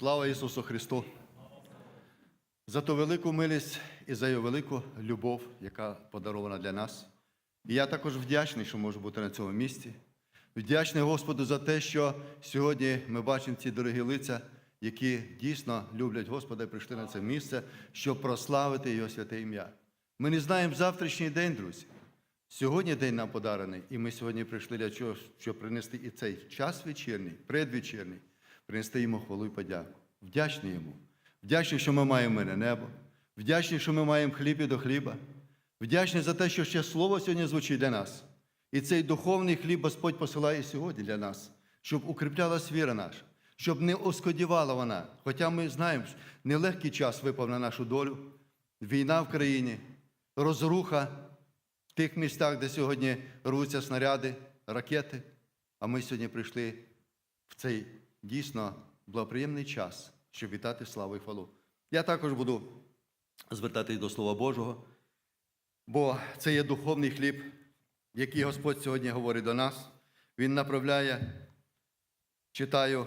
Слава Ісусу Христу! За ту велику милість і за його велику любов, яка подарована для нас. І я також вдячний, що можу бути на цьому місці. Вдячний Господу за те, що сьогодні ми бачимо ці дорогі лиця, які дійсно люблять Господа і прийшли на це місце, щоб прославити Його святе ім'я. Ми не знаємо завтрашній день, друзі. Сьогодні день нам подарений, і ми сьогодні прийшли для чого, щоб принести і цей час вечірній, предвечірній, принести йому хвалу і подяку. Вдячний йому. Вдячний, що ми маємо мирне небо. Вдячний, що ми маємо хліб і до хліба. Вдячний за те, що ще слово сьогодні звучить для нас. І цей духовний хліб Господь посилає сьогодні для нас, щоб укріплялась віра наша, щоб не оскодівала вона. Хоча ми знаємо, що нелегкий час випав на нашу долю, війна в країні, розруха в тих містах, де сьогодні рвуться снаряди, ракети. А ми сьогодні прийшли в цей дійсно благоприємний час, щоб вітати славу і хвалу. Я також буду звертатись до Слова Божого, бо це є духовний хліб, який Господь сьогодні говорить до нас. Він направляє, читаю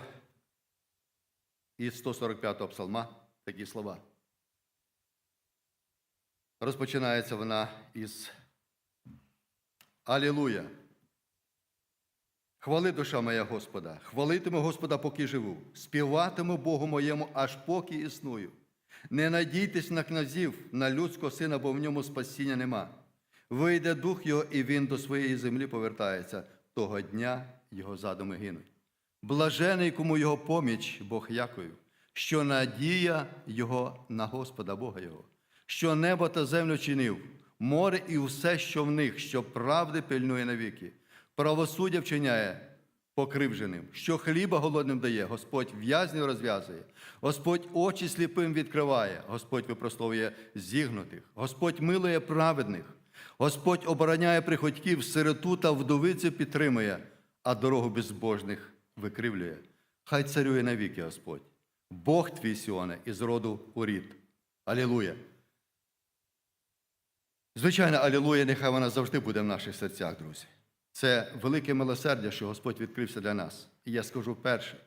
із 145-го псалма такі слова. Розпочинається вона із Алілуя. Хвали душа моя Господа, хвалитиму Господа, поки живу, співатиму Богу моєму, аж поки існую. Не надійтесь на князів, на людського сина, бо в ньому спасіння нема. Вийде дух його, і він до своєї землі повертається. Того дня його задуми гинуть. Блажений, кому його поміч, Бог Якою, що надія його на Господа Бога Його, що небо та землю чинив, море і все, що в них, що правди пильнує навіки, правосуддя вчиняє покривженим, що хліба голодним дає, Господь в'язнів розв'язує, Господь очі сліпим відкриває, Господь випростовує зігнутих, Господь милує праведних, Господь обороняє приходьків, сироту та вдовицю підтримує, а дорогу безбожних викривлює. Хай царює навіки Господь, Бог твій Сіоне, із роду урід. Алілуя! Звичайно, алілуя, нехай вона завжди буде в наших серцях, друзі. Це велике милосердя, що Господь відкрився для нас. І я скажу перше.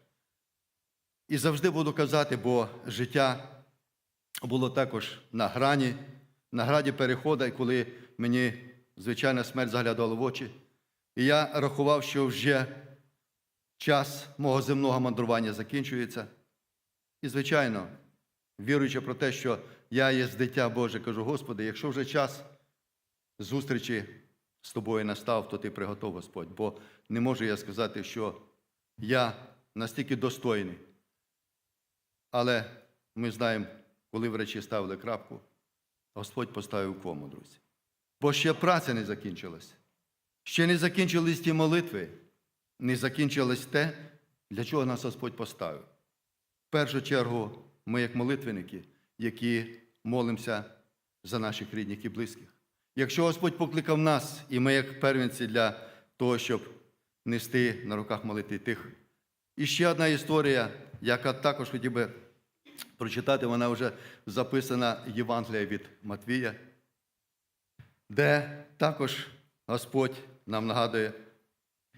І завжди буду казати, бо життя було також на грані, на граді переходу, коли мені, звичайно, смерть заглядала в очі. І я рахував, що вже час мого земного мандрування закінчується. І, звичайно, віруючи про те, що я є з дитя Боже, кажу, Господи, якщо вже час зустрічі з тобою настав, то ти приготов, Господь, бо не можу я сказати, що я настільки достойний. Але ми знаємо, коли врачі ставили крапку, Господь поставив кому, друзі. Бо ще праця не закінчилась. Ще не закінчились ті молитви, не закінчилось те, для чого нас Господь поставив. В першу чергу, ми, як молитвенники, які молимося за наших рідних і близьких. Якщо Господь покликав нас, і ми, як первенці, для того, щоб нести на руках молити тих. І ще одна історія, яка також хотів би прочитати, вона вже записана Євангелія від Матвія, де також Господь нам нагадує.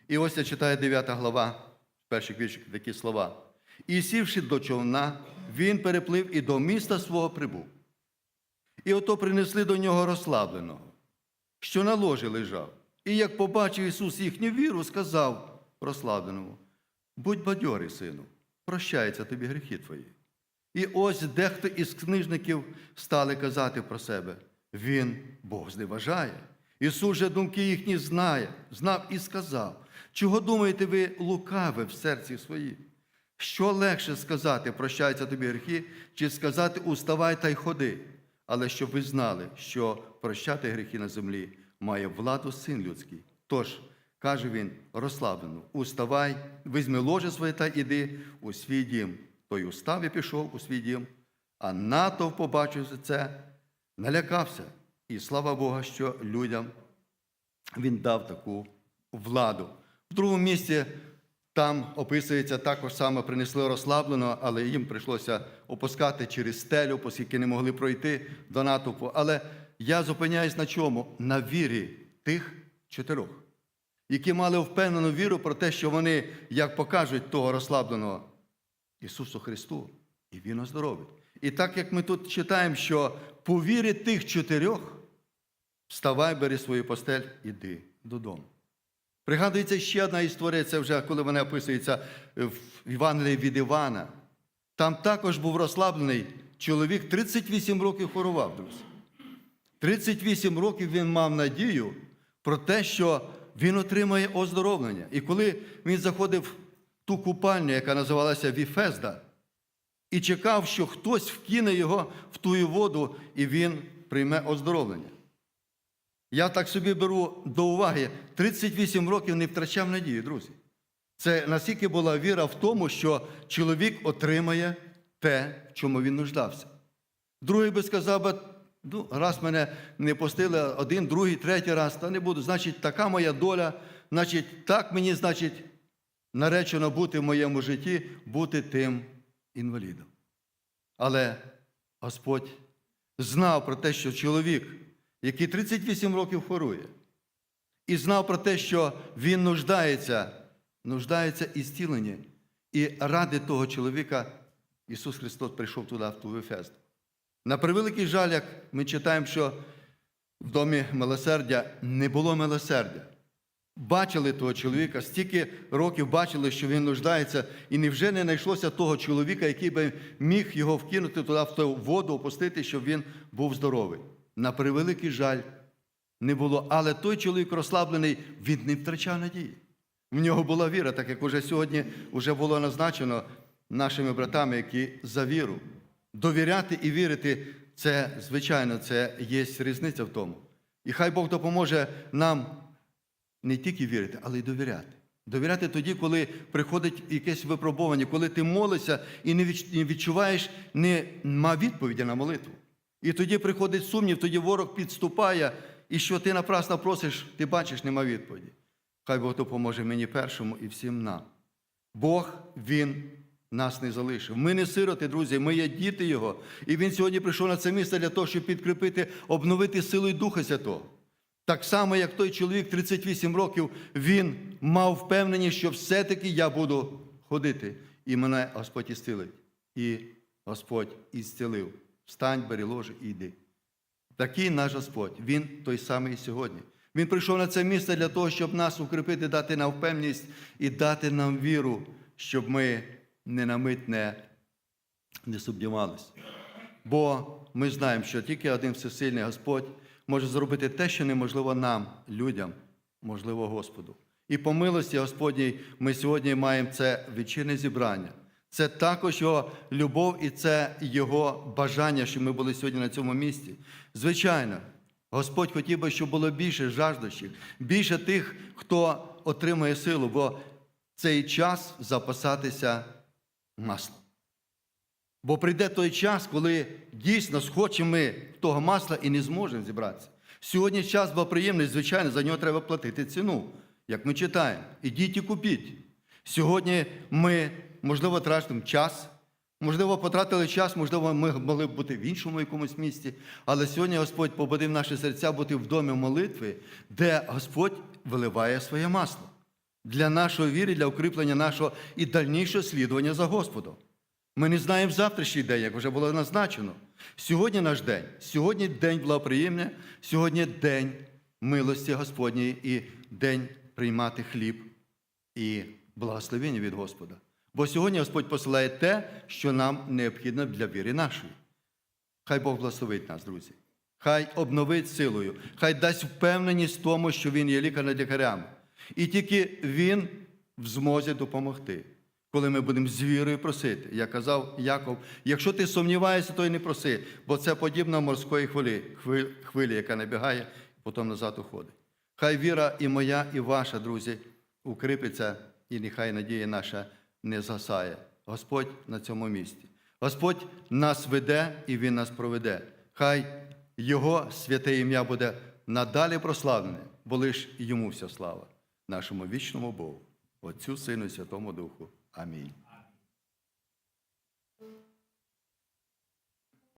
І ось я читаю 9 глава, перших вірших такі слова. І сівши до човна, він переплив і до міста свого прибув. І ото принесли до нього розслабленого, що на ложі лежав. І як побачив Ісус їхню віру, сказав розслабленому: будь бадьорий, сину, прощаються тобі гріхи твої. І ось дехто із книжників стали казати про себе: Він Бог зневажає. Ісус же думки їхні знає, знав і сказав, чого думаєте ви лукаве в серці своїм? Що легше сказати, прощаються тобі гріхи, чи сказати уставай та й ходи, але щоб ви знали, що прощати гріхи на землі має владу син людський. Тож, каже він, розслаблено, уставай, візьми ложе своє та іди у свій дім. Той устав і пішов у свій дім, а натовп, побачивши це, налякався. І слава Бога, що людям він дав таку владу. В другому місці там описується також саме принесли розслаблено, але їм прийшлося опускати через стелю, оскільки не могли пройти до натовпу. Але я зупиняюсь на чому? На вірі тих чотирьох, які мали впевнену віру про те, що вони, як покажуть того розслабленого, Ісусу Христу, і Він оздоровить. І так як ми тут читаємо, що по вірі тих чотирьох вставай, бери свою постель, іди додому. Пригадується ще одна історія, це вже коли вона описується в Євангелії від Івана. Там також був розслаблений чоловік, 38 років хорував, друзі. 38 років він мав надію про те, що він отримає оздоровлення. І коли він заходив в ту купальню, яка називалася Віфезда, і чекав, що хтось вкине його в ту воду, і він прийме оздоровлення. Я так собі беру до уваги, 38 років не втрачав надію, друзі. Це наскільки була віра в тому, що чоловік отримає те, в чому він нуждався. Другий би сказав, ну, раз мене не пустили один, другий, третій раз, та не буду. Значить, така моя доля, значить, так мені, значить, наречено бути в моєму житті, бути тим інвалідом. Але Господь знав про те, що чоловік, який 38 років хворує, і знав про те, що він нуждається, нуждається і зціленні. І ради того чоловіка Ісус Христос прийшов туди, в ту Вифезду. На превеликий жаль, як ми читаємо, що в домі милосердя не було милосердя. Бачили того чоловіка, стільки років бачили, що він нуждається, і невже не знайшлося того чоловіка, який би міг його вкинути туди в ту воду, опустити, щоб він був здоровий. На превеликий жаль, не було. Але той чоловік розслаблений, він не втрачав надії. В нього була віра, так як уже сьогодні вже було назначено нашими братами, які за віру. Довіряти і вірити це, звичайно, це є різниця в тому. І хай Бог допоможе нам не тільки вірити, але й довіряти. Довіряти тоді, коли приходить якесь випробування, коли ти молишся і не відч- не відчуваєш, нема відповіді на молитву. І тоді приходить сумнів, тоді ворог підступає, і що ти напрасно просиш, ти бачиш, нема відповіді. Хай Бог допоможе мені першому і всім нам. Бог, Він нас не залишив. Ми не сироти, друзі, ми є діти Його. І Він сьогодні прийшов на це місце для того, щоб підкріпити, обновити силу і Духа Святого. Так само, як той чоловік 38 років, він мав впевненість, що все-таки я буду ходити, і мене Господь ісцілить. І Господь ісцілив. Встань, бери ложе і йди. Такий наш Господь, Він той самий сьогодні. Він прийшов на це місце для того, щоб нас укріпити, дати нам впевненість і дати нам віру, щоб ми не на мить не, не сумнівалися. Бо ми знаємо, що тільки один всесильний Господь може зробити те, що неможливо нам, людям, можливо Господу. І по милості Господній ми сьогодні маємо це вечірнє зібрання. Це також його любов і це його бажання, що ми були сьогодні на цьому місці. Звичайно, Господь хотів би, щоб було більше жаждущих, більше тих, хто отримує силу, бо цей час запасатися маслом. Бо прийде той час, коли дійсно схочемо ми того масла і не зможемо зібратися. Сьогодні час був приємний, звичайно, за нього треба платити ціну, як ми читаємо. Ідіть і купіть. Сьогодні ми, можливо, тратимо час, можливо, потратили час, можливо, ми могли б бути в іншому якомусь місці. Але сьогодні Господь побудив наші серця бути в домі молитви, де Господь виливає своє масло для нашої віри, для укріплення нашого і дальнішого слідування за Господом. Ми не знаємо завтрашній день, як вже було назначено. Сьогодні наш день, сьогодні день благоприємня, сьогодні день милості Господньої і день приймати хліб і благословення від Господа. Бо сьогодні Господь посилає те, що нам необхідно для віри нашої. Хай Бог благословить нас, друзі. Хай обновить силою, хай дасть впевненість в тому, що Він є лікар над лікарями. І тільки Він в змозі допомогти, коли ми будемо з вірою просити. Я казав Яков, якщо ти сумніваєшся, то й не проси, бо це подібно морської хвилі, хвилі, яка набігає, і потім назад уходить. Хай віра і моя, і ваша, друзі, укріпиться, і нехай надія наша не згасає. Господь на цьому місці. Господь нас веде і Він нас проведе. Хай Його святе ім'я буде надалі прославлене, бо лиш йому вся слава, нашому вічному Богу, Отцю, Сину і Святому Духу. Амінь.